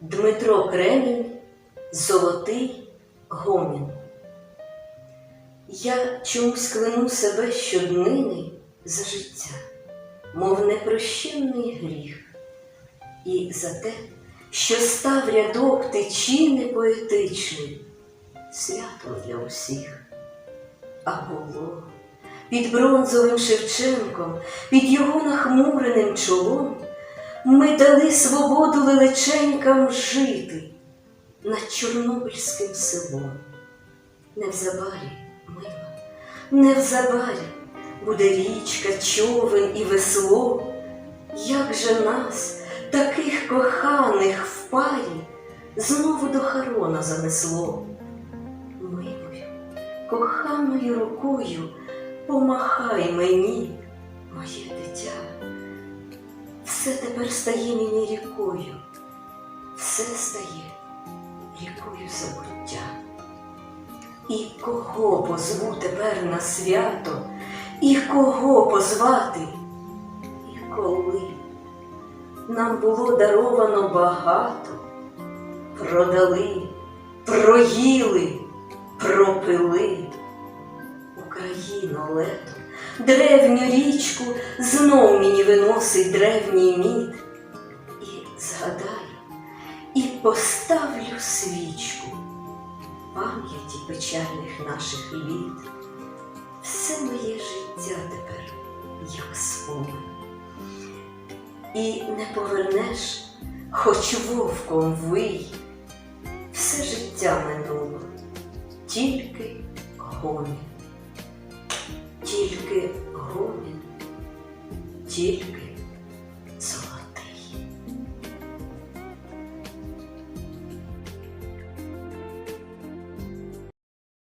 Дмитро Кремінь, Золотий гомін. Я чомусь кляну себе щоднини за життя, мов непрощенний гріх, і за те, що став рядок тичини поетичний, святом для усіх. А було під бронзовим Шевченком, під його нахмуреним чолом, ми дали свободу лелеченькам жити над Чорнобильським селом. Невзабарі, мила, невзабарі буде річка, човен і весло. Як же нас, таких коханих в парі, знову до Харона занесло? Милою, коханою рукою помахай мені, моє дитя. Все тепер стає мені рікою, все стає рікою забуття. І кого позву тепер на свято, і кого позвати, і коли? Нам було даровано багато, продали, проїли, пропили Україну лето, древню річку знов мені виносить древній мід. І згадаю, і поставлю свічку пам'яті печальних наших літ. Все моє життя тепер, як спомин. І не повернеш, хоч вовком вий, все життя минуло, тільки гомін, тільки гомін, тільки